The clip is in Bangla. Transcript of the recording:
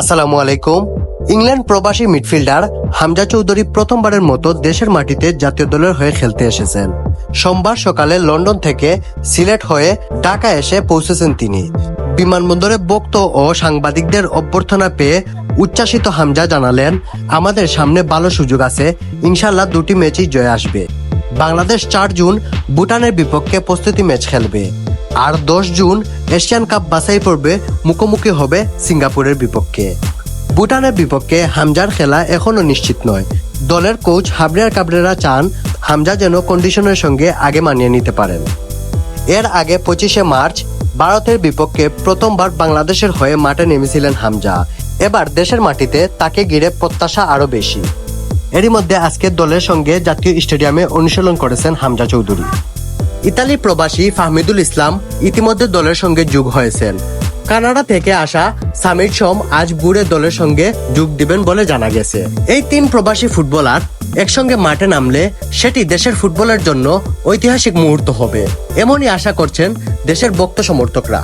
আসসালামু আলাইকুম। ইংল্যান্ড প্রবাসী মিডফিল্ডার হামজা চৌধুরী প্রথমবারের মতো দেশের মাটিতে জাতীয় দলের হয়ে খেলতে এসেছেন। সোমবার সকালে লন্ডন থেকে সিলেট হয়ে ঢাকা এসে পৌঁছেছেন তিনি। বিমানবন্দরে বক্ত ও সাংবাদিকদের অভ্যর্থনা পেয়ে উচ্ছ্বাসিত হামজা জানালেন, আমাদের সামনে ভালো সুযোগ আছে ইনশাল্লাহ দুটি ম্যাচই জয় আসবে। বাংলাদেশ চার জুন ভুটানের বিপক্ষে প্রস্তুতি ম্যাচ খেলবে। আর দশ জুন এশিয়ান কাপ বাছাই পর্বে মুখোমুখি হবে সিঙ্গাপুরের বিপক্ষে। ভুটানের বিপক্ষে হামজার খেলা এখনও নিশ্চিত নয়। দলের কোচ হাবরিয়ার কাবরেরা চান হামজা যেন কন্ডিশনের সঙ্গে আগে মানিয়ে নিতে পারেন। এর আগে পঁচিশে মার্চ ভারতের বিপক্ষে প্রথমবার বাংলাদেশের হয়ে মাঠে নেমেছিলেন হামজা। এবার দেশের মাটিতে তাকে ঘিরে প্রত্যাশা আরও বেশি। এরই মধ্যে আজকে দলের সঙ্গে জাতীয় স্টেডিয়ামে অনুশীলন করেছেন হামজা চৌধুরী। ইতালি প্রবাসী ফাহমিদুল ইসলাম ইতিমধ্যে দলের সঙ্গে যোগ হয়েছেন। কানাডা থেকে আসা সামির সোম আজ বুড়ে দলের সঙ্গে যোগ দিবেন বলে জানা গেছে। এই তিন প্রবাসী ফুটবলার একসঙ্গে মাঠে নামলে সেটি দেশের ফুটবলের জন্য ঐতিহাসিক মুহূর্ত হবে, এমনই আশা করছেন দেশের বক্ত সমর্থকরা।